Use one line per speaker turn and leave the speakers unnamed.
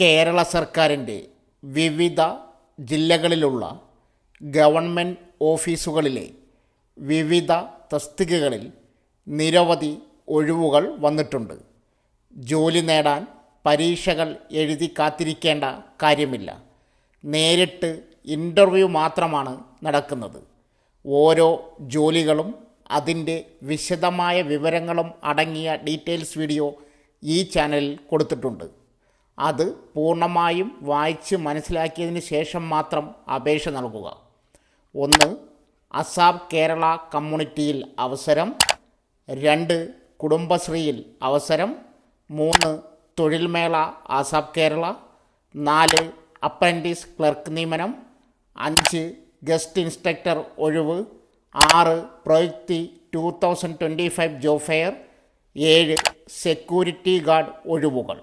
കേരള സർക്കാരിന്റെ വിവിധ ജില്ലകളിലുള്ള ഗവൺമെന്റ് ഓഫീസുകളിലെ വിവിധ തസ്തികകളിൽ നിരവധി ഒഴിവുകൾ വന്നിട്ടുണ്ട്. ജോലി നേടാൻ പരീക്ഷകൾ എഴുതി കാത്തിരിക്കേണ്ട കാര്യമില്ല. നേരിട്ട് ഇന്റർവ്യൂ മാത്രമാണ് നടക്കുന്നത്. ഓരോ ജോലികളും അതിന്റെ വിശദമായ വിവരങ്ങളും അടങ്ങിയ ഡീറ്റെയിൽസ് വീഡിയോ ഈ ചാനലിൽ കൊടുത്തിട്ടുണ്ട്. അത് പൂർണമായും വായിച്ച് മനസ്സിലാക്കിയതിന് ശേഷം മാത്രം അപേക്ഷ നൽകുക. ഒന്ന് അസാബ് കേരള കമ്മ്യൂണിറ്റിയിൽ അവസരം. രണ്ട് കുടുംബശ്രീയിൽ അവസരം. മൂന്ന് തൊഴിൽമേള ആസാബ് കേരള. നാല് അപ്രന്റീസ് ക്ലർക്ക് നിയമനം. അഞ്ച് ഗസ്റ്റ് ഇൻസ്ട്രക്ടർ ഒഴിവ്. ആറ് പ്രൊയക്തി two thousand twenty five job fair. ഏഴ് സെക്യൂരിറ്റി ഗാർഡ് ഒഴിവുകൾ.